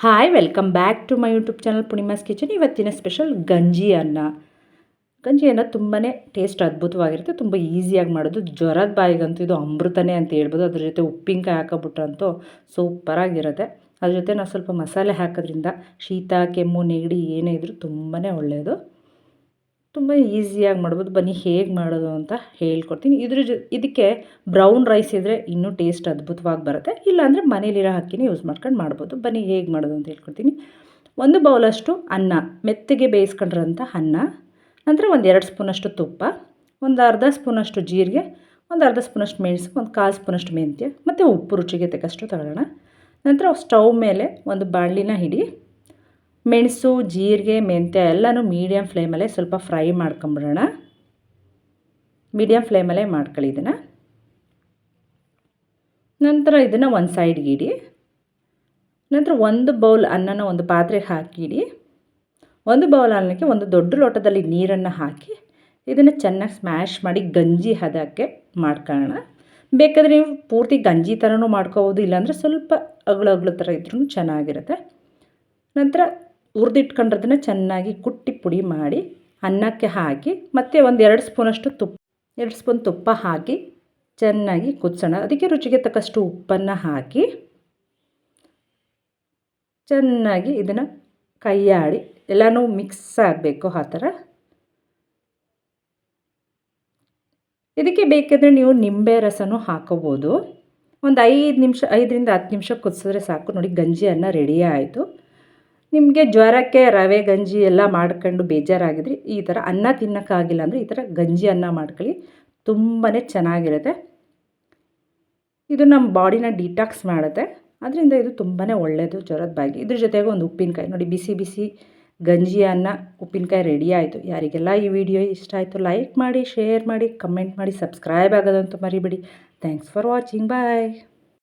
Hi welcome back to my YouTube channel Punima's kitchen ಇವತ್ತಿನ special ಗಂಜಿ ಅನ್ನ. ಗಂಜಿ ಅನ್ನ ತುಂಬಾ ಟೇಸ್ಟ್ ಅದ್ಭುತವಾಗಿರುತ್ತೆ, ತುಂಬ ಈಸಿಯಾಗಿ ಮಾಡೋದು. ಜ್ವರದ ಬಾಯಿಗಂತೂ ಇದು ಅಮೃತನೇ ಅಂತ ಹೇಳ್ಬೋದು. ಅದ್ರ ಜೊತೆ ಉಪ್ಪಿನಕಾಯಿ ಹಾಕೋಬಿಟ್ರಂತೂ ಸೂಪರಾಗಿರುತ್ತೆ ಅದ್ರ ಜೊತೆ ನಾವು ಸ್ವಲ್ಪ ಮಸಾಲೆ ಹಾಕೋದ್ರಿಂದ ಶೀತ, ಕೆಮ್ಮು, ನೆಗಡಿ ಏನೇ ಇದ್ದರೂ ತುಂಬಾ ಒಳ್ಳೆಯದು ತುಂಬ ಈಸಿಯಾಗಿ ಮಾಡ್ಬೋದು. ಬನ್ನಿ ಹೇಗೆ ಮಾಡೋದು ಅಂತ ಹೇಳ್ಕೊಡ್ತೀನಿ. ಇದ್ರ ಜೊ, ಇದಕ್ಕೆ ಬ್ರೌನ್ ರೈಸ್ ಇದ್ದರೆ ಇನ್ನೂ ಟೇಸ್ಟ್ ಅದ್ಭುತವಾಗಿ ಬರುತ್ತೆ. ಇಲ್ಲಾಂದರೆ ಮನೇಲಿರೋ ಅಕ್ಕಿನೇ ಯೂಸ್ ಮಾಡ್ಕೊಂಡು ಮಾಡ್ಬೋದು. ಬನ್ನಿ ಹೇಗೆ ಮಾಡೋದು ಅಂತ ಹೇಳ್ಕೊಡ್ತೀನಿ. ಒಂದು ಬೌಲಷ್ಟು ಅನ್ನ, ಮೆತ್ತಗೆ ಬೇಯಿಸ್ಕೊಂಡಿರೋಂಥ ಅನ್ನ, ನಂತರ ಒಂದು ಎರಡು ಸ್ಪೂನಷ್ಟು ತುಪ್ಪ, ಒಂದು ಅರ್ಧ ಸ್ಪೂನಷ್ಟು ಜೀರಿಗೆ, ಒಂದು ಅರ್ಧ ಸ್ಪೂನಷ್ಟು ಮೆಣಸು, ಒಂದು ಕಾಲು ಸ್ಪೂನಷ್ಟು ಮೆಂತ್ಯ, ಮತ್ತು ಉಪ್ಪು ರುಚಿಗೆ ತಕ್ಕಷ್ಟು ತಗೊಳ್ಳೋಣ ನಂತರ ಸ್ಟವ್ ಮೇಲೆ ಒಂದು ಬಾಣಲಿನ ಹಿಡಿ ಮೆಣಸು, ಜೀರಿಗೆ, ಮೆಂತ್ಯ ಎಲ್ಲನೂ ಮೀಡಿಯಮ್ ಫ್ಲೇಮಲ್ಲೇ ಸ್ವಲ್ಪ ಫ್ರೈ ಮಾಡ್ಕೊಂಬಿಡೋಣ. ಮೀಡಿಯಮ್ ಫ್ಲೇಮಲ್ಲೇ ಮಾಡ್ಕೊಳ್ಳಿ ಇದನ್ನು. ನಂತರ ಇದನ್ನು ಒಂದು ಸೈಡ್ಗೆ ಇಡಿ. ನಂತರ ಒಂದು ಬೌಲ್ ಅನ್ನನ ಒಂದು ಪಾತ್ರೆಗೆ ಹಾಕಿಡಿ ಒಂದು ಬೌಲ್ ಅನ್ನಕ್ಕೆ ಒಂದು ದೊಡ್ಡ ಲೋಟದಲ್ಲಿ ನೀರನ್ನು ಹಾಕಿ ಇದನ್ನು ಚೆನ್ನಾಗಿ ಸ್ಮ್ಯಾಶ್ ಮಾಡಿ ಗಂಜಿ ಹದಕ್ಕೆ ಮಾಡ್ಕೊಳ್ಳೋಣ. ಬೇಕಾದರೆ ನೀವು ಪೂರ್ತಿ ಗಂಜಿ ಥರನೂ ಮಾಡ್ಕೋಬೋದು, ಇಲ್ಲಾಂದರೆ ಸ್ವಲ್ಪ ಅಗಳು ಅಗಳು ಥರ ಇದ್ರೂ ಚೆನ್ನಾಗಿರುತ್ತೆ. ನಂತರ ಹುರಿದಿಟ್ಕೊಂಡಿರೋದನ್ನ ಚೆನ್ನಾಗಿ ಕುಟ್ಟಿ ಪುಡಿ ಮಾಡಿ ಅನ್ನಕ್ಕೆ ಹಾಕಿ, ಮತ್ತು ಒಂದು ಎರಡು ಸ್ಪೂನಷ್ಟು ತುಪ್ಪ, ಎರಡು ಸ್ಪೂನ್ ತುಪ್ಪ ಹಾಕಿ ಚೆನ್ನಾಗಿ ಕುದಿಸೋಣ. ಅದಕ್ಕೆ ರುಚಿಗೆ ತಕ್ಕಷ್ಟು ಉಪ್ಪನ್ನು ಹಾಕಿ ಚೆನ್ನಾಗಿ ಇದನ್ನು ಕೈಯಾಡಿ, ಎಲ್ಲನೂ ಮಿಕ್ಸ್ ಆಗಬೇಕು ಆ ಥರ. ಇದಕ್ಕೆ ಬೇಕಿದ್ರೆ ನೀವು ನಿಂಬೆ ರಸನೂ ಹಾಕೋಬೋದು. ಒಂದು ಐದು ನಿಮಿಷ, ಐದರಿಂದ ಹತ್ತು ನಿಮಿಷ ಕುದಿಸಿದ್ರೆ ಸಾಕು. ನೋಡಿ ಗಂಜಿ ಅನ್ನ ರೆಡಿ ಆಯಿತು. ನಿಮಗೆ ಜ್ವರಕ್ಕೆ ರವೆ, ಗಂಜಿ ಎಲ್ಲ ಮಾಡ್ಕೊಂಡು ಬೇಜಾರಾಗಿದ್ರೆ ಈ ಥರ ಅನ್ನ ತಿನ್ನೋಕ್ಕಾಗಿಲ್ಲ ಅಂದರೆ ಈ ಥರ ಗಂಜಿ ಅನ್ನ ಮಾಡ್ಕೊಳ್ಳಿ. ತುಂಬಾ ಚೆನ್ನಾಗಿರುತ್ತೆ. ಇದು ನಮ್ಮ ಬಾಡಿನ ಡಿಟಾಕ್ಸ್ ಮಾಡುತ್ತೆ. ಅದರಿಂದ ಇದು ತುಂಬಾ ಒಳ್ಳೆಯದು ಜ್ವರದ ಬಾಗಿ ಇದ್ರ ಜೊತೆಗೆ ಒಂದು ಉಪ್ಪಿನಕಾಯಿ ನೋಡಿ, ಬಿಸಿ ಬಿಸಿ ಗಂಜಿ ಅನ್ನ, ಉಪ್ಪಿನಕಾಯಿ ರೆಡಿ ಆಯಿತು. ಯಾರಿಗೆಲ್ಲ ಈ ವಿಡಿಯೋ ಇಷ್ಟ ಆಯಿತು ಲೈಕ್ ಮಾಡಿ ಶೇರ್ ಮಾಡಿ ಕಮೆಂಟ್ ಮಾಡಿ ಸಬ್ಸ್ಕ್ರೈಬ್ ಆಗೋದಂತೂ ಮರಿಬೇಡಿ. Thanks for watching bye